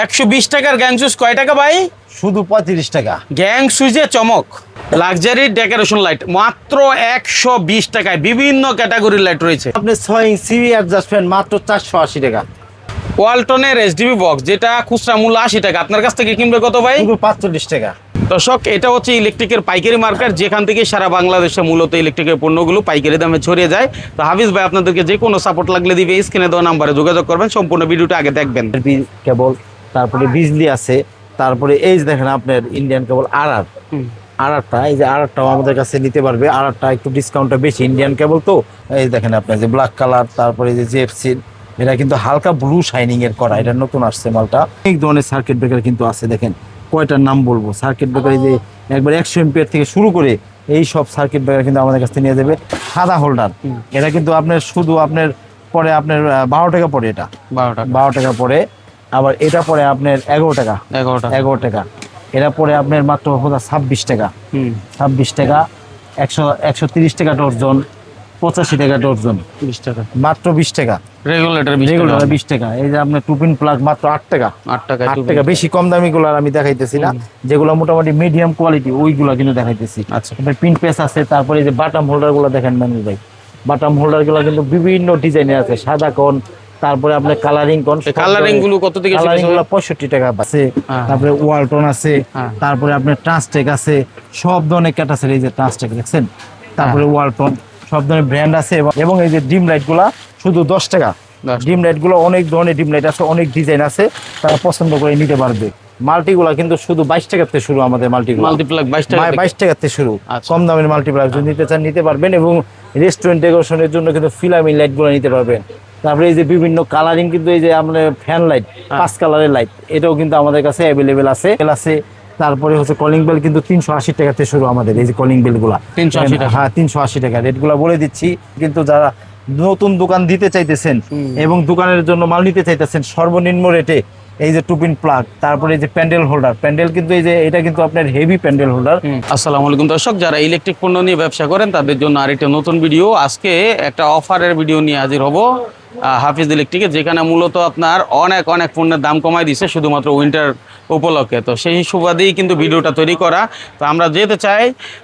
একশো বিশ টাকার গ্যাং সুইচ কয় টাকা ভাই? শুধু পঁয়ত্রিশ টাকা। গ্যাং সুইচে চমক। লাক্সারি ডেকোরেশন লাইট মাত্র একশো বিশ টাকায় বিভিন্ন ক্যাটাগরির লাইট রয়েছে। আপনি ছয় ইঞ্চি অ্যাডজাস্টমেন্ট মাত্র চারশো আশি টাকা। ওয়ালটনের এসডিবি বক্স যেটা খুচরা মূল্য আশি টাকা। আপনার কাছ থেকে কিনবে কত ভাই? শুধু পাঁচচল্লিশ টাকা। দর্শক এটা হচ্ছে ইলেকট্রিকের পাইকারি মার্কেট যেখান থেকে সারা বাংলাদেশে মূলত ইলেকট্রিকের পণ্যগুলো পাইকারি দামে ছড়িয়ে যায়। তো হাফিজ ভাই আপনাদেরকে যে কোনো সাপোর্ট লাগলে দিবে। স্ক্রিনে দেওয়া নাম্বারে যোগাযোগ করবেন। সম্পূর্ণ ভিডিওটা আগে দেখবেন। কেবল তারপরে বিজলি আছে তারপরে এই যে দেখেন আপনার ইন্ডিয়ান কেবল আর আর আরআরটা এই যে আরআরটাও আমাদের কাছে নিতে পারবে। আরআরটা একটু ডিসকাউন্টটা বেশি। ইন্ডিয়ান কেবল তো এই দেখেন আপনার যে ব্ল্যাক কালার তারপরে যে জিএফসি এটা কিন্তু হালকা ব্লু শাইনিং এর করা। এটা নতুন আসছে মালটা। অনেক ধরনের সার্কিট ব্রেকার কিন্তু আছে দেখেন। কয়টার নাম বলব? সার্কিট ব্রেকার যে একবার একশো এমপিয়ার থেকে শুরু করে এই সব সার্কিট ব্রেকার কিন্তু আমাদের কাছ থেকে নিয়ে যাবে সাদা হোল্ডার এটা কিন্তু আপনার শুধু আপনার পরে আপনার বারো টাকা পড়ে এটা। বারো টাকা। বারো টাকা পড়ে। আবার এটা পরে আপনার এগারো টাকা। এগারো টাকা। এটা পড়ে আপনার মাত্র হলো ছাব্বিশ টাকা। ছাব্বিশ টাকা একশো একশো তিরিশ টাকা ডর্জন পঁচাশি টাকা ডর্জন। বিশ টাকা। মাত্র বিশ টাকা। রেগুলেটর টাকা। বিশ টাকা। এই যে আপনার টুপিন প্লাগ মাত্র আট টাকা। আট টাকা আট টাকা। বেশি কম দামি গুলো আমি দেখাইতেছি না। যেগুলো মোটামুটি মিডিয়াম কোয়ালিটি ওইগুলো কিন্তু দেখাইতেছি। আচ্ছা। পিন পেস আছে তারপরে যে বাটাম হোল্ডারগুলো দেখেন মানুষ ভাই। বাটাম হোল্ডারগুলো কিন্তু বিভিন্ন ডিজাইনের আছে। সাদা কোন তারপরে আপনার কালারিং কোন কালারিংগুলো কত থেকে শুরু কালারিং? গুলো পঁয়ষট্টি টাকা আছে হ্যাঁ। তারপরে ওয়ালটন আছে হ্যাঁ। তারপরে আপনার ট্রান্সটেক আছে সব ধরনের ক্যাটাসের এই যে ট্রান্সটেক দেখছেন তারপরে হ্যাঁ। ওয়ালটন সব ধরনের ব্র্যান্ড আছে এবং- এই যে ডিম লাইটগুলা শুধু দশ টাকা ডিম লাইটগুলো অনেক ধরনের ডিম লাইট আছে অনেক ডিজাইন আছে তারা পছন্দ করে নিতে পারবে মাল্টিগুলা কিন্তু শুধু বাইশ থেকে শুরু আমাদের মাল্টিগুলো মাল্টিপ্লাগ বাইশ টাকা। বাইশ থেকে শুরু আচ্ছা। কম দামের মাল্টিপ্লাগ যদি নিতে চান নিতে পারবেন এবং রেস্টুরেন্ট ডেকোরেশনের জন্য কিন্তু ফিলামি লাইটগুলো নিতে পারবেন তারপরে এই যে বিভিন্ন কালারিং কিন্তু এই যে আমাদের ফ্যান লাইট। পাঁচ কালারের লাইট এটাও কিন্তু আমাদের কাছে অ্যাভেলেবেল আছে আছে তারপরে হচ্ছে কলিং বেল কিন্তু তিনশো আশি টাকা থেকে শুরু আমাদের এই যে কলিং বেলগুলা 380 টাকা। হ্যাঁ তিনশো আশি টাকা রেটগুলা বলে দিচ্ছি কিন্তু যারা নতুন দোকান দিতে চাইতেছেন এবং দোকানের জন্য মাল নিতে চাইতেছেন সর্বনিম্ন রেটে এই যে টুপিন প্লাগ তারপরে এই যে প্যান্ডেল হোল্ডার প্যান্ডেল কিন্তু এই যে এটা কিন্তু আপনার হেভি প্যান্ডেল হোল্ডার আসসালামু আলাইকুম দর্শক যারা ইলেকট্রিক পণ্য নিয়ে ব্যবসা করেন তাদের জন্য আরেকটা নতুন ভিডিও আজকে একটা অফারের ভিডিও নিয়ে হাজির হব হাফিজ ইলেকট্রিকে যেখানে মূলত আপনার অনেক অনেক পণ্যের দাম কমাই দিছে শুধুমাত্র উইন্টার উপলক্ষে। তো সেই সুবাদেই কিন্তু ভিডিওটা তৈরি করা। তো আমরা যেতে চাই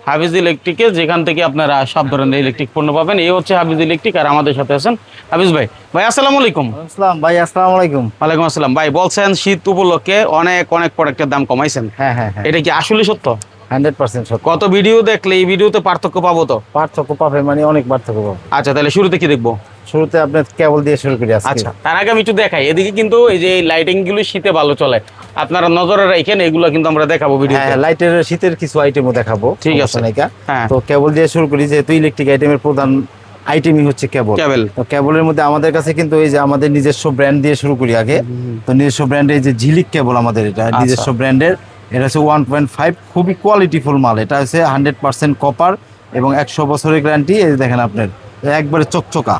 হাফিজ ইলেকট্রিকে যেখান থেকে আপনারা সব ধরনের ইলেকট্রিক পণ্য পাবেন। এই হচ্ছে হাফিজ ইলেকট্রিক আর আমাদের সাথে আছেন হাফিজ ভাই। ভাই আসসালামু আলাইকুম। আসসালাম। ভাই আসসালামু আলাইকুম। ওয়ালাইকুম আসসালাম। ভাই বলছেন শীত উপলক্ষে অনেক অনেক প্রোডাক্টের দাম কমাইছেন। হ্যাঁ হ্যাঁ হ্যাঁ। এটা কি আসলে সত্য? হান্ড্রেড পার্সেন্ট কত ভিডিও দেখলে এই ভিডিওতে পার্থক্য পাবো তো? পার্থক্য পাবে মানে অনেক পার্থক্য পাবে। আচ্ছা তাহলে শুরুতে কি দেখব? শুরুতে আপনার কেবল দিয়ে শুরু করি আচ্ছা তার আগে আমি একটু দেখাই। এদিকে কিন্তু এই যে লাইটিংগুলো শীতে ভালো চলে। আপনারা নজরে রাখেন এগুলো কিন্তু আমরা দেখাবো ভিডিও হ্যাঁ লাইটের শীতের কিছু আইটেমও দেখাবো ঠিক আছে। হ্যাঁ। তো কেবল দিয়ে শুরু করি যেহেতু ইলেকট্রিক আইটেমের প্রধান আইটেমই হচ্ছে কেবল কেবল তো কেবলের মধ্যে আমাদের কাছে কিন্তু এই যে আমাদের নিজস্ব ব্র্যান্ড দিয়ে শুরু করি আগে। তো নিজস্ব ব্র্যান্ডের এই যে ঝিলিক কেবল আমাদের এটা আচ্ছা। নিজস্ব ব্র্যান্ডের এটা হচ্ছে ওয়ান পয়েন্ট ফাইভ খুবই কোয়ালিটিফুল মাল। এটা হচ্ছে হান্ড্রেড পার্সেন্ট কপার এবং একশো বছরের গ্যারান্টি এই দেখেন আপনার একবারে চকচকা।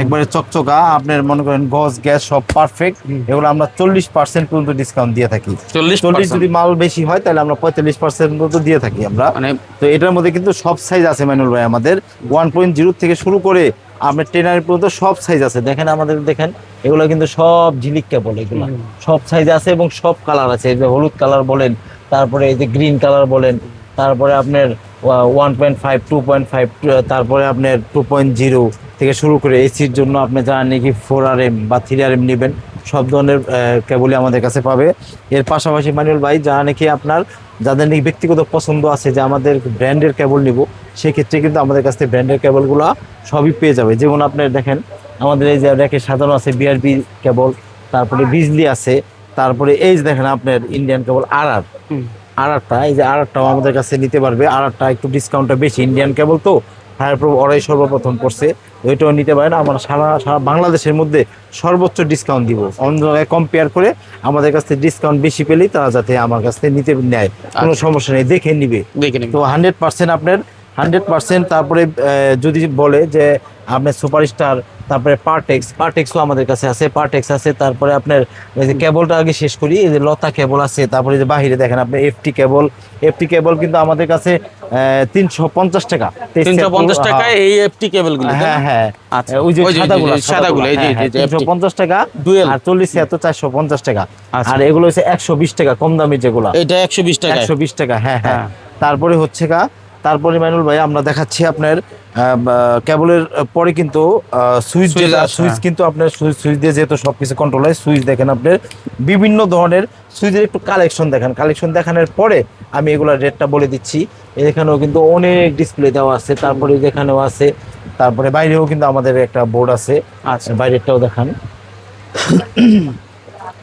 একবারে চকচকা আপনার মনে করেন গজ গ্যাস সব পারফেক্ট এগুলো আমরা চল্লিশ পার্সেন্ট পর্যন্ত ডিসকাউন্ট দিয়ে থাকি। চল্লিশ যদি মাল বেশি হয় তাহলে আমরা পঁয়তাল্লিশ পার্সেন্ট পর্যন্ত দিয়ে থাকি আমরা। মানে তো এটার মধ্যে কিন্তু সব সাইজ আছে ম্যানুয়াল ভাই আমাদের। ওয়ান পয়েন্ট জিরো থেকে শুরু করে আপনার টেনার পর্যন্ত সব সাইজ আছে। দেখেন আমাদের দেখেন এগুলো কিন্তু সব ঝিলিক কেবল এগুলো। সব সাইজ আছে এবং সব কালার আছে। যে হলুদ কালার বলেন তারপরে এই যে গ্রিন কালার বলেন তারপরে আপনার one point five two point five তারপরে আপনার টু পয়েন্ট জিরো থেকে শুরু করে এসির জন্য আপনি যারা নাকি ফোর আর এম বা থ্রি আর এম নেবেন, সব ধরনের কেবলই আমাদের কাছে পাবে। এর পাশাপাশি মানিউল ভাই যারা নাকি আপনার, যাদের নাকি ব্যক্তিগত পছন্দ আছে, যে আমাদের ব্র্যান্ডের কেবল নিব, সেক্ষেত্রে কিন্তু আমাদের কাছ থেকে ব্র্যান্ডের কেবলগুলো সবই পেয়ে যাবে। যেমন আপনার দেখেন, আমাদের এই যে র্যাকে সাজানো আছে বিআরবি কেবল তারপরে বিজলি আছে, তারপরে এই যে দেখেন আপনার ইন্ডিয়ান কেবল আর আর আরআরটা এই যে আরআরটাও আমাদের কাছে নিতে পারবে। আরআরটা একটু ডিসকাউন্টটা বেশি। ইন্ডিয়ান কেবল তো ফায়ার প্রুফ ওরাই সর্বপ্রথম করছে। ওইটাও নিতে পারেন। আমরা সারা সারা বাংলাদেশের মধ্যে সর্বোচ্চ ডিসকাউন্ট দিব। অন্য জায়গায় কম্পেয়ার করে আমাদের কাছ থেকে ডিসকাউন্ট বেশি পেলেই তারা যাতে আমার কাছ থেকে নিতে নেয়। কোনো সমস্যা নেই দেখে নিবে। তো হান্ড্রেড পার্সেন্ট আপনার হান্ড্রেড পার্সেন্ট তারপরে যদি বলে যে আপনার সুপারস্টার তারপরে পার্টেক্স পার্টেক্সও আমাদের কাছে আছে পার্টেক্স আছে তারপরে আপনার এই যে কেবলটা আগে শেষ করি এই যে লতা কেবল আছে তারপরে যে বাহিরে দেখেন আপনি এফটি কেবল এফটি কেবল কিন্তু আমাদের কাছে তিনশো পঞ্চাশ টাকা। তিনশো পঞ্চাশ টাকায় এই এফটি কেবলগুলো হ্যাঁ হ্যাঁ। আচ্ছা। ওই যে সাদাগুলো সাদাগুলো, এই যে- এই যে তিনশো পঞ্চাশ টাকা। আর চল্লিশ এত চারশো পঞ্চাশ টাকা। আচ্ছা। আর এগুলো হচ্ছে একশো বিশ টাকা কম দামি যেগুলো। এটা একশো বিশ টাকা একশো বিশ টাকা হ্যাঁ হ্যাঁ। হ্যাঁ। তারপরে হচ্ছে গা তারপরে মাইনুল ভাই আমরা দেখাচ্ছি আপনার কেবলের পরে কিন্তু সুইচ যেটা সুইচ হ্যাঁ। কিন্তু আপনার সুইচ সুইচ দিয়ে যেহেতু সব কিছু কন্ট্রোল হয় সুইচ দেখেন আপনার বিভিন্ন ধরনের সুইচের একটু কালেকশন দেখান। কালেকশন দেখানোর পরে আমি এগুলোর রেটটা বলে দিচ্ছি। এখানেও কিন্তু অনেক ডিসপ্লে দেওয়া আছে তারপরে যেখানেও আছে তারপরে বাইরেও কিন্তু আমাদের একটা বোর্ড আছে। আচ্ছা। বাইরেরটাও দেখান।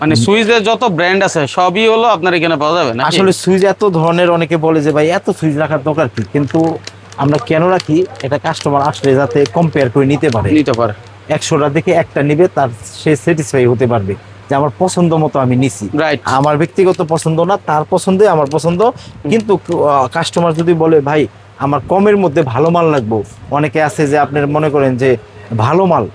মানে সুইচের যত ব্র্যান্ড আছে সবই হলো আপনার এখানে পাওয়া যাবে না আসলে সুইচ এত ধরনের অনেকে বলে যে ভাই এত সুইচ রাখার দরকার কি? কিন্তু আমরা কেন রাখি? এটা কাস্টমার আসলে যাতে কম্পেয়ার করে নিতে পারে। নিতে পারে। একশোটা দেখে একটা নিবে তার সে স্যাটিসফাই হতে পারবে। যে আমার পছন্দ মতো আমি নিছি। রাইট আমার ব্যক্তিগত পছন্দ না তার পছন্দে আমার পছন্দ। কিন্তু কাস্টমার যদি বলে ভাই আমার কমের মধ্যে ভালো মাল লাগবো। অনেকে আছে যে আপনার মনে করেন যে ভালো মাল।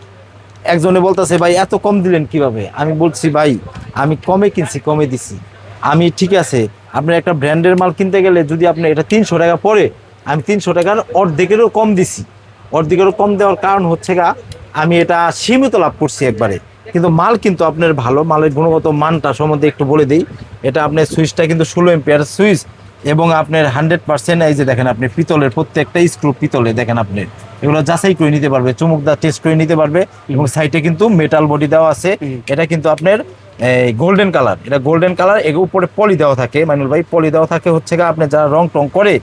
একজনে বলতেছে, ভাই, এত কম দিলেন কীভাবে? আমি বলছি, ভাই, আমি কমে কিনছি, কমে দিছি। আমি, ঠিক আছে, আপনার একটা ব্র্যান্ডের মাল কিনতে গেলে যদি আপনি এটা তিনশো টাকা পরে, আমি তিনশো টাকার অর্ধেকেরও কম দিছি। অর্ধেকেরও কম দেওয়ার কারণ হচ্ছে গা, আমি এটা সীমিত লাভ করছি একবারে। কিন্তু মাল কিন্তু আপনার ভালো, মালের গুণগত মানটা সম্বন্ধে একটু বলে দিই। এটা আপনার সুইচটা কিন্তু ষোলো এম্পিয়ার সুইচ এবং আপনার হান্ড্রেড পার্সেন্ট, এই যে দেখেন আপনি পিতলের প্রত্যেকটা স্ক্রু পিতলে দেখেন আপনি। এগুলো যাচাই করে নিতে পারবে চুমুকদা টেস্ট করে নিতে পারবে এবং সাইডে কিন্তু মেটাল বডি দেওয়া আছে। এটা কিন্তু আপনার গোল্ডেন কালার এটা গোল্ডেন কালারের উপরে পলি দেওয়া থাকে। মাইনুল ভাই পলি দেওয়া থাকে হচ্ছে গা আপনি যারা রং টং করে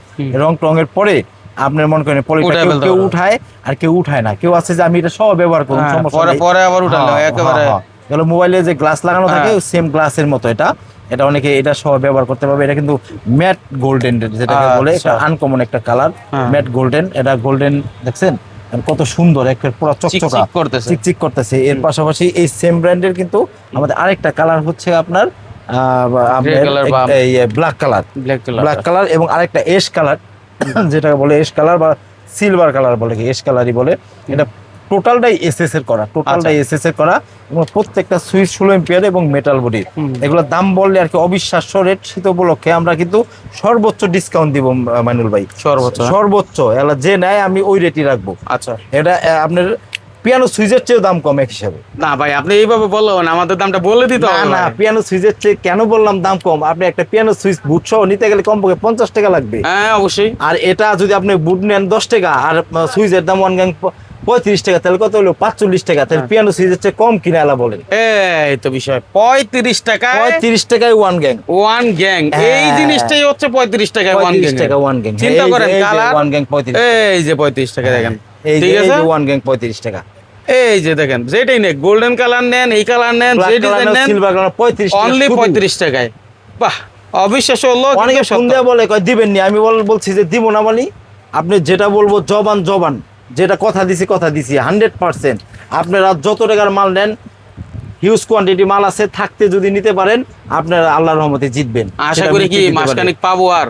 রং টং এর পরে আপনার মনে করেন পলিটা কেউ-। উঠায় আর কেউ উঠায় না। কেউ আছে যে আমি এটা সব ব্যবহার করুন হ্যাঁ, সমস্যা পরে আবার উঠালো হ্যাঁ, একেবারে হ্যাঁ, হ্যাঁ। মোবাইলে যে গ্লাস লাগানো থাকে। সেম গ্লাসের মতো এটা। এটা অনেকে এটা সহ ব্যবহার করতে পারবে। এটা কিন্তু ম্যাট গোল্ডেন যেটাকে বলে এটা আচ্ছা। আনকমন একটা কালার। ম্যাট গোল্ডেন এটা গোল্ডেন দেখছেন? কত সুন্দর একটা পুরো চকচকা করতেছে। চিকচিক করতেছে। এর পাশাপাশি এই সেম ব্র্যান্ডের কিন্তু আমাদের আরেকটা কালার হচ্ছে আপনার ব্ল্যাক কালার ব্ল্যাক কালার এবং আরেকটা এশ কালার যেটা বলে এশ কালার বা সিলভার কালার বলে কি এশ কালারই বলে। এটা টোটালটাই এসএস এর করা টোটালটাই আচ্ছা। এসএস এর করা এবং প্রত্যেকটা সুইচ ষোলো এম্পিয়ার এবং মেটাল বডি। এগুলোর দাম বললে আর কি অবিশ্বাস্য রেট শীত উপলক্ষে আমরা কিন্তু সর্বোচ্চ ডিসকাউন্ট দিব মাইনুল ভাই। সর্বোচ্চ? সর্বোচ্চ। এলা যে নেয় আমি ওই রেটই রাখব। আচ্ছা। এটা আপনার পিয়ানো সুইচের চেয়েও দাম কম এক হিসাবে। না ভাই আপনি এইভাবে বললেন আমাদের দামটা বলে দিতে না না পিয়ানো সুইচের চেয়ে কেন বললাম দাম কম? আপনি একটা পিয়ানো সুইচ বুট সহ নিতে গেলে কমপক্ষে পঞ্চাশ টাকা লাগবে। হ্যাঁ অবশ্যই। আর এটা যদি আপনি বুট নেন দশ টাকা আর সুইচের দাম ওয়ান গ্যাং পঁয়ত্রিশ টাকা তাহলে কত হলো? পাঁচচল্লিশ টাকা তাহলে হ্যাঁ। পিয়ানো চেয়ে কম কিনে আলা বলেন। এই তো বিষয়। পঁয়ত্রিশ টাকায় পঁয়ত্রিশ টাকায় ওয়ান গ্যাং ওয়ান গ্যাং এই হ্যাঁ। জিনিসটাই হচ্ছে পঁয়ত্রিশ টাকায় ওয়ান পঁয়ত্রিশ গ্যাং টাকা ওয়ান গ্যাং চিন্তা করেন কালার ওয়ান গ্যাং পঁয়ত্রিশ এই যে পঁয়ত্রিশ টাকা দেখেন। এই ঠিক আছে? যে ওয়ান গ্যাং পঁয়ত্রিশ টাকা। এই যে দেখেন যেটাই নেই গোল্ডেন কালার নেন এই কালার নেন যে ডিজাইন নেন সিলভার কালার পঁয়ত্রিশ অনলি পঁয়ত্রিশ টাকায়। বাহ অবিশ্বাস্য হলো অনেকে। দেওয়া বলে কয় দিবেন নি? আমি বল- বলছি যে দিব না বলি। আপনি যেটা বলব জবান জবান। যেটা কথা দিছি কথা দিছি হান্ড্রেড পার্সেন্ট আপনারা যত টাকার মাল নেন হিউজ কোয়ান্টিটি মাল আছে থাকতে যদি নিতে পারেন আপনারা আল্লাহর রহমতে জিতবেন। আশা করি কি। মাসখানিক পাবো আর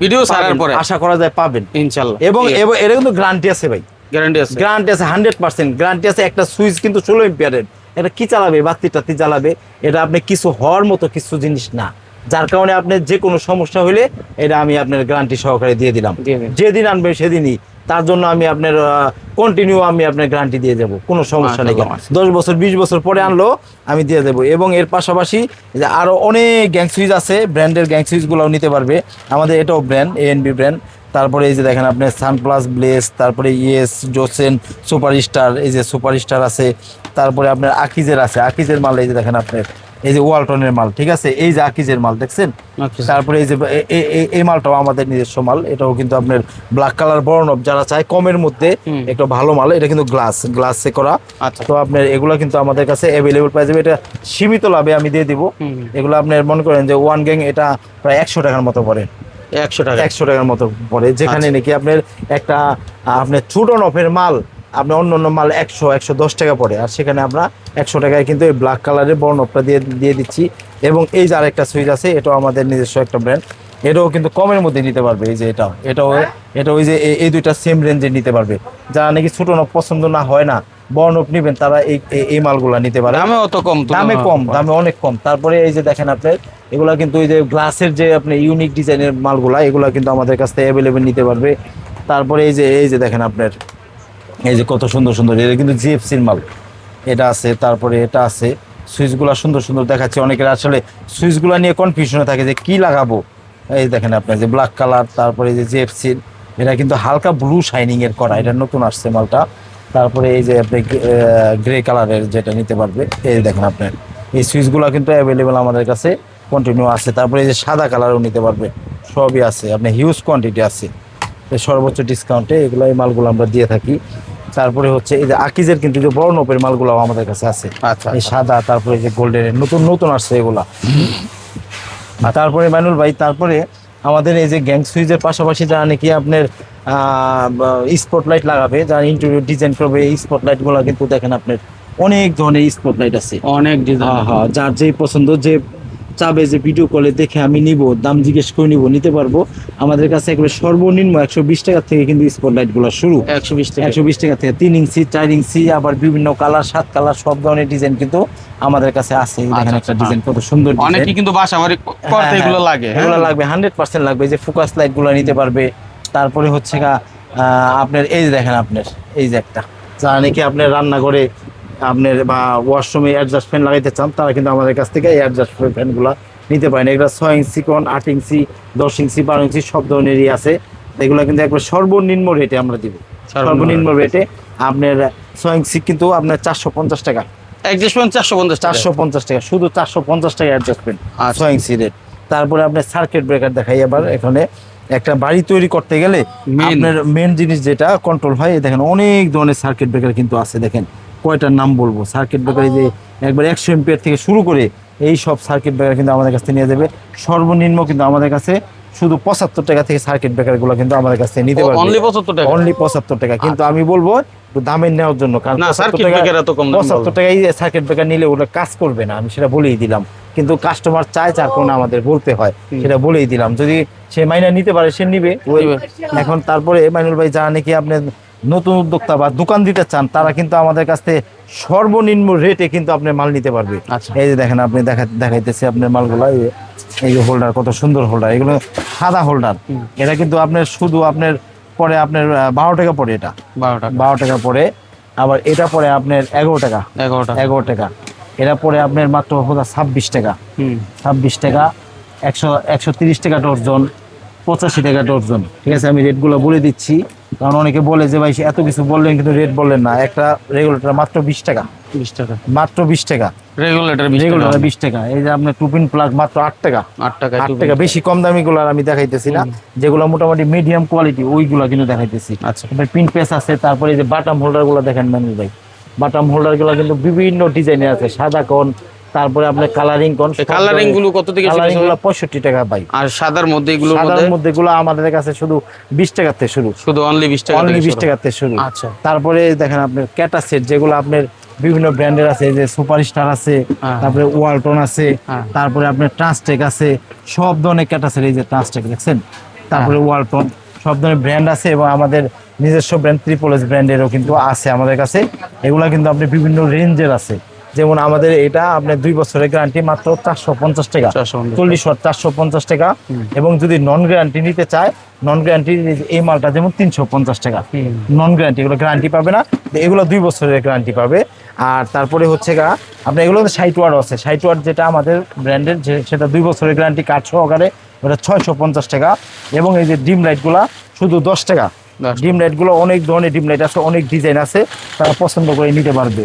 ভিডিও ছাড়ার পরে। আশা করা যায় পাবেন। ইনশাল্লাহ। এবং এর কিন্তু গ্যারান্টি আছে ভাই। গ্যারান্টি আছে। গ্যারান্টি আছে হান্ড্রেড পার্সেন্ট গ্যারান্টি আছে একটা সুইচ কিন্তু ষোলো এম্পিয়ারের এটা কি চালাবে? বাতি টাতি চালাবে এটা আপনি কিছু হওয়ার মতো কিছু জিনিস না। যার কারণে আপনার যে কোনো সমস্যা হলে এটা আমি আপনার গ্যারান্টি সহকারে দিয়ে দিলাম। যেদিন আনবে সেদিনই। তার জন্য আমি আপনার কন্টিনিউ আমি আপনার গ্যারান্টি দিয়ে যাব কোনো সমস্যা নেই। দশ বছর বিশ বছর পরে আনলো আমি দিয়ে দেবো। এবং এর পাশাপাশি যে আরও অনেক গ্যাং সুইচ আছে ব্র্যান্ডের গ্যাং সুইচগুলোও নিতে পারবে। আমাদের এটাও ব্র্যান্ড এ এএনবি ব্র্যান্ড তারপরে এই যে দেখেন আপনি সানপ্লাস ব্লেস তারপরে ইয়েস জোসেন সুপার স্টার এই যে সুপার স্টার আছে। তারপরে আপনার আকিজের আছে। আকিজের মাল এই যে দেখেন আপনার। এই যে ওয়ালটনের মাল ঠিক আছে? এই যে আকিজের মাল দেখছেন? আচ্ছা। তারপরে এই যে এই মালটাও আমাদের নিজস্ব মাল। এটাও কিন্তু আপনার ব্ল্যাক কালার বর্ণব যারা চায় কমের মধ্যে। একটু ভালো মাল। এটা কিন্তু গ্লাস গ্লাসে করা। আচ্ছা। তো আপনার এগুলো কিন্তু আমাদের কাছে অ্যাভেলেবল পাওয়া যাবে এটা সীমিত লাভে আমি দিয়ে দিব। এগুলো আপনার মনে করেন যে ওয়ান গ্যাং এটা প্রায় একশো টাকার মতো পড়ে। একশো টাকা। একশো টাকার মতো পড়ে। যেখানে আচ্ছা। নাকি আপনার একটা আপনার ছোট নফের মাল আপনার অন্য অন্য মাল একশো একশো দশ টাকা পড়ে। আর সেখানে আমরা একশো টাকায় কিন্তু এই ব্ল্যাক কালারের বর্ণপটা দিয়ে দিয়ে দিচ্ছি। এবং এই যে আরেকটা সুইচ আছে এটাও আমাদের নিজস্ব একটা ব্র্যান্ড এটাও কিন্তু কমের মধ্যে নিতে পারবে এই যে এটাও। এটাও এটা ওই যে এই- দুইটা সেম রেঞ্জে নিতে পারবে। যারা নাকি ছোটো নব পছন্দ না হয় না বর্ণপ নিবেন তারা এই এই- এই মালগুলা নিতে পারে। দামে অত কম দামে কম দামে অনেক কম। তারপরে এই যে দেখেন আপনার এগুলা কিন্তু এই যে গ্লাসের যে আপনি ইউনিক ডিজাইনের মালগুলা এগুলা কিন্তু আমাদের কাছ থেকে অ্যাভেলেবেল নিতে পারবে। তারপরে এই যে এই যে দেখেন আপনার। এই যে কত সুন্দর সুন্দর এটা কিন্তু জিএফসির মাল। এটা আছে, তারপরে এটা আছে। সুইচগুলা সুন্দর সুন্দর দেখাচ্ছে। অনেকের আসলে সুইচগুলো নিয়ে কনফিউশনে থাকে যে কি লাগাবো। এই দেখেন আপনার যে ব্ল্যাক কালার তারপরে যে জিএফসির, এটা কিন্তু হালকা ব্লু শাইনিং এর করা। এটা নতুন আসছে মালটা। তারপরে এই যে আপনি গ্রে কালারের যেটা নিতে পারবে। এই দেখেন আপনার। এই সুইচগুলো কিন্তু অ্যাভেলেবেল আমাদের কাছে। কন্টিনিউ আছে। তারপরে এই যে সাদা কালারও নিতে পারবে। সবই আছে। আপনার হিউজ কোয়ান্টিটি আছে। সর্বোচ্চ ডিসকাউন্টে এগুলো এই মালগুলো আমরা দিয়ে থাকি। তারপরে হচ্ছে এই যে আকিজের কিন্তু যে বড় নোপের মালগুলো আমাদের কাছে আছে। আচ্ছা এই সাদা তারপরে যে গোল্ডের নতুন নতুন আসছে এগুলা। আর তারপরে মানুল ভাই তারপরে আমাদের এই যে গ্যাং সুইচের পাশাপাশি যারা নাকি আপনার স্পটলাইট লাগাবে যারা ইন্টেরিয়র ডিজাইন করবে এই স্পটলাইটগুলো কিন্তু দেখেন আপনার অনেক ধরনের স্পটলাইট আছে। অনেক ডিজাইন হ্যাঁ হ্যাঁ যার যেই পছন্দ যে চাবে যে ভিডিও কলে দেখে আমি নিব দাম জিজ্ঞেস করে নিব নিতে পারব। আমাদের কাছে একেবারে সর্বনিম্ন একশো বিশ টাকা থেকে কিন্তু স্পটলাইটগুলো শুরু। একশো বিশ টাকা। একশো বিশ টাকা থেকে তিন ইঞ্চি চার ইঞ্চি আবার বিভিন্ন কালার সাত কালার সব ধরনের ডিজাইন কিন্তু আমাদের কাছে আছে। দেখেন আচ্ছা, একটা আচ্ছা, ডিজাইন কত সুন্দর অনেকে কিন্তু বাসা বাড়ি করতে হ্যাঁ, এগুলো হ্যাঁ, লাগে এগুলো হ্যাঁ? লাগবে হান্ড্রেড পার্সেন্ট লাগবে। যে ফোকাস লাইটগুলো নিতে পারবে। তারপরে হচ্ছে আপনার এই যে দেখেন আপনার এই যে একটা। যারা নাকি আপনার রান্না করে আপনার বা ওয়াশরুমে অ্যাডজাস্ট ফ্যান লাগাইতে চান তারা কিন্তু আমাদের কাছ থেকে এই অ্যাডজাস্ট ফ্যানগুলো নিতে পারেন। এগুলো ছয় ইঞ্চি কোন আট ইঞ্চি দশ ইঞ্চি বারো ইঞ্চি সব ধরনেরই আছে। এগুলো কিন্তু একবার সর্বনিম্ন রেটে আমরা দিব। সর্বনিম্ন রেটে আপনার ছয় ইঞ্চি কিন্তু আপনার চারশো পঞ্চাশ টাকা। অ্যাডজাস্টমেন্ট চারশো পঞ্চাশ চারশো পঞ্চাশ টাকা শুধু চারশো পঞ্চাশ টাকা অ্যাডজাস্টমেন্ট আচ্ছা। ছয় ইঞ্চি রেট তারপরে আপনার সার্কিট ব্রেকার দেখাই এবার এখানে। একটা বাড়ি তৈরি করতে গেলে। আপনার মেন জিনিস যেটা কন্ট্রোল হয় দেখেন অনেক ধরনের সার্কিট ব্রেকার কিন্তু আছে দেখেন। কয়টার নাম বলব? সার্কিট ব্রেকার এই যে একবার একশো এম্পিয়ার থেকে শুরু করে এই সব সার্কিট ব্রেকার কিন্তু আমাদের কাছ নিয়ে যাবে। সর্বনিম্ন কিন্তু আমাদের কাছে শুধু পঁচাত্তর টাকা থেকে সার্কিট ব্রেকারগুলো কিন্তু আমাদের কাছ নিতে পারবে। অনলি পঁচাত্তর টাকা? অনলি পঁচাত্তর টাকা। কিন্তু আমি বলব দামের নেওয়ার জন্য কারণ না 75 সার্কিট টাকা- পঁচাত্তর টাকায় সার্কিট ব্রেকার নিলে ওটা কাজ করবে না আমি সেটা বলেই দিলাম। কিন্তু কাস্টমার চায় যার কোনো আমাদের বলতে হয় সেটা বলেই দিলাম। যদি সে মাইনা নিতে পারে সে নিবে। এখন তারপরে মাইনুল ভাই যারা নাকি আপনি নতুন উদ্যোক্তা বা দোকান দিতে চান তারা কিন্তু আমাদের কাছ থেকে সর্বনিম্ন রেটে কিন্তু আপনি মাল নিতে পারবে। আচ্ছা। এই যে দেখেন আপনি দেখা দেখাইতেছে আপনার মালগুলো এই যে- হোল্ডার কত সুন্দর হোল্ডার এগুলো সাদা হোল্ডার এটা কিন্তু আপনার শুধু আপনার পরে আপনার বারো টাকা পড়ে এটা। বারো টাকা। বারো টাকা পড়ে আবার এটা পরে আপনার এগারো টাকা। এগারো টাকা। এগারো টাকা। এটা পরে আপনার মাত্র হোদা ছাব্বিশ টাকা। হুম। ছাব্বিশ টাকা একশো একশো তিরিশ টাকা ডর্জন পঁচাশি টাকা ডর্জন ঠিক আছে আমি রেটগুলো বলে দিচ্ছি। কারণ অনেকে বলে যে ভাই এত কিছু বললেন কিন্তু রেট বললেন না। একটা রেগুলেটর মাত্র বিশ টাকা। বিশ টাকা। মাত্র বিশ টাকা। রেগুলেটর বিশ রেগুলেটর বিশ টাকা। এই যে আপনার টুপিন প্লাগ মাত্র আট টাকা। আট টাকা আট টাকা। বেশি কম দামি গুলো আমি দেখাইতেছি না। যেগুলো মোটামুটি মিডিয়াম কোয়ালিটি ওইগুলো কিন্তু দেখাইতেছি। আচ্ছা। পিন পেস আছে তারপরে যে বাটাম হোল্ডারগুলো দেখেন ম্যানুল ভাই। বাটাম হোল্ডারগুলো কিন্তু বিভিন্ন ডিজাইনের আছে। সাদা কোন তারপরে আপনার কালারিং কোন কালারিংগুলো কত থেকে কালারিংগুলো পঁয়ষট্টি টাকা ভাই। আর সাদার মধ্যে এগুলোর মধ্যে সাদার মধ্যে? গুলো আমাদের কাছে শুধু বিশ টাকার থেকে শুরু। শুধু অনলি বিশ টাকা অনলি থেকে বিশ শুরু। টাকার থেকে শুরু। আচ্ছা। তারপরে দেখেন আপনার ক্যাটা সেট যেগুলো আপনার বিভিন্ন ব্র্যান্ডের আছে এই যে সুপারস্টার আছে হ্যাঁ। তারপরে ওয়ালটন আছে হ্যাঁ। তারপরে আপনার ট্রান্সটেক আছে সব ধরনের ক্যাটা সেট এই যে ট্রান্সটেক দেখছেন? তারপরে হ্যাঁ। ওয়ালটন সব ধরনের ব্র্যান্ড আছে এবং আমাদের নিজস্ব ব্র্যান্ড ত্রিপোলেস ব্র্যান্ডেরও কিন্তু আছে আমাদের কাছে। এগুলা কিন্তু আপনি বিভিন্ন রেঞ্জের আছে। যেমন আমাদের এটা আপনার দুই বছরের গ্যারান্টি মাত্র চারশো পঞ্চাশ টাকা। 450 চল্লিশ ওয়াট চারশো পঞ্চাশ টাকা। এবং যদি নন গ্যারান্টি নিতে চায় নন গ্যারান্টি এই মালটা যেমন তিনশো পঞ্চাশ টাকা। নন গ্যারান্টি এগুলো গ্যারান্টি পাবে না এগুলো দুই বছরের গ্যারান্টি পাবে। আর তারপরে হচ্ছে গা আপনার এগুলো ষাট ওয়াট আছে। ষাট ওয়াট যেটা আমাদের ব্র্যান্ডের যে সেটা দুই বছরের গ্যারান্টি কাঠ সহকারে ওটা ছয়শো পঞ্চাশ টাকা। এবং এই যে ডিম লাইটগুলা শুধু দশ টাকা। 10 ডিম লাইটগুলো অনেক ধরনের ডিম লাইট আছে অনেক ডিজাইন আছে তারা পছন্দ করে নিতে পারবে।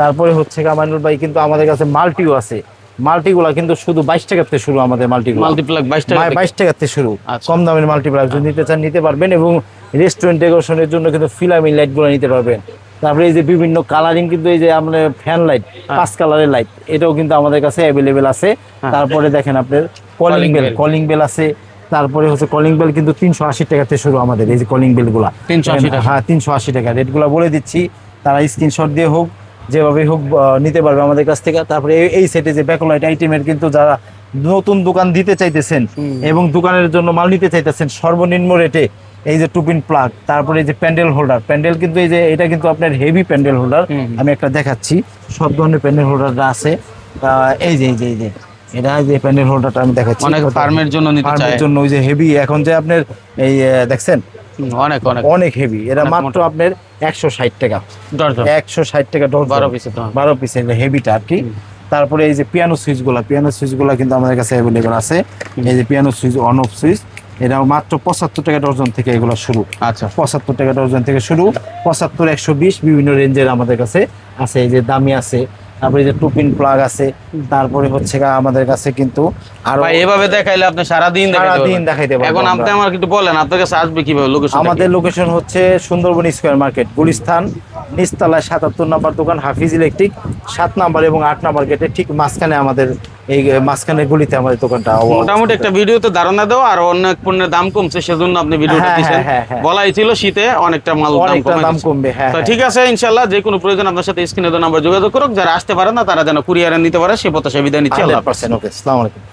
তারপরে হচ্ছে গামানুল ভাই কিন্তু আমাদের কাছে মাল্টিও আছে। মাল্টিগুলা কিন্তু শুধু বাইশ থেকে শুরু আমাদের মাল্টিগুলো। মাল্টিপ্লাগ বাইশ টাকা বাইশ থেকে শুরু। আচ্ছা। কম দামের মাল্টিপ্লাক যদি নিতে চান নিতে পারবেন এবং রেস্টুরেন্ট ডেকোরেশনের জন্য কিন্তু ফিলামিন লাইটগুলো নিতে পারবেন। তারপরে এই যে বিভিন্ন কালারিং কিন্তু এই যে আমাদের ফ্যান লাইট পাঁচ কালারের লাইট এটাও কিন্তু আমাদের কাছে অ্যাভেলেবেল আছে। তারপরে দেখেন আপনার কলিং বেল কলিং বেল আছে। তারপরে হচ্ছে কলিং বেল কিন্তু তিনশো আশি টাকা থেকে শুরু আমাদের এই যে কলিং বেলগুলা। হ্যাঁ তিনশো আশি টাকা। রেট রেটগুলো বলে দিচ্ছি তারা স্ক্রিনশট দিয়ে হোক যেভাবে হোক নিতে পারবে আমাদের কাছ থেকে। তারপরে এই- সেটে যে ব্যাকলাইট আইটেমের কিন্তু যারা নতুন দোকান দিতে চাইতেছেন এবং দোকানের জন্য মাল নিতে চাইতেছেন সর্বনিম্ন রেটে এই যে টুপিন প্লাগ তারপরে এই যে প্যান্ডেল হোল্ডার প্যান্ডেল কিন্তু এই যে এটা কিন্তু আপনার হেভি প্যান্ডেল হোল্ডার আমি একটা দেখাচ্ছি সব ধরনের প্যান্ডেল হোল্ডারটা আছে। এই যে এই যে এই যে। এটা যে প্যান্ডেল হোল্ডারটা আমি দেখাচ্ছি। অনেক ফার্মের জন্য নিতে ফার্মের জন্য ওই যে হেভি এখন যে আপনার এই দেখছেন? অনেক অনেক। অনেক হেভি এটা মাত্র আপনার একশো ষাট টাকা। ডর্জন একশো ষাট টাকা ডজন বারো পিসের হেভিটা আর কি। তারপরে এই যে পিয়ানো সুইচগুলা পিয়ানো সুইচগুলা কিন্তু আমাদের কাছে অ্যাভেলেবল আছে। এই যে piano switch on off switch এটা মাত্র পঁচাত্তর টাকা ডজন থেকে এগুলো শুরু। আচ্ছা। পঁচাত্তর টাকা ডজন থেকে শুরু। পঁচাত্তর একশো বিশ বিভিন্ন রেঞ্জের আমাদের কাছে আছে। এই যে দামি আছে তারপরে যে যে টুপিন প্লাগ আছে তারপরে হচ্ছে আমাদের কাছে কিন্তু আর ভাই এভাবে দেখাইলে আপনি সারাদিন দেখাইতে সারাদিন পারবেন। দেখাইতে পারবেন এখন আপনি আমাকে আমার একটু বলেন আপনার কাছে আসবে কীভাবে লোকেশন আমাদের লোকেশন হচ্ছে সুন্দরবন স্কয়ার মার্কেট গুলিস্তান নিচতলায় সাতাত্তর নাম্বার দোকান হাফিজ ইলেকট্রিক সাত নাম্বার এবং আট নাম্বার গেটে ঠিক মাঝখানে আমাদের এই মাঝখানের গুলিতে আমাদের দোকানটা মোটামুটি একটা ভিডিওতে ধারণা দেওয়া আর অন্য এক পণ্যের দাম কমছে সেজন্য আপনি ভিডিওটা হ্যাঁ, দিয়েছেন হ্যাঁ, হ্যাঁ, হ্যাঁ। বলাই ছিল শীতে অনেকটা মাল দাম কমবে তো। ঠিক আছে ইনশাল্লাহ যে কোনো প্রয়োজন আপনার সাথে স্ক্রিনে নাম্বার যোগাযোগ করুক যারা আসতে পারে না তারা যেন কুরিয়ারে নিতে পারে সে প্রত্যাশা বিদায় নিচ্ছি আল্লাহ হাফেজ। 100% ওকে আসসালামু আলাইকুম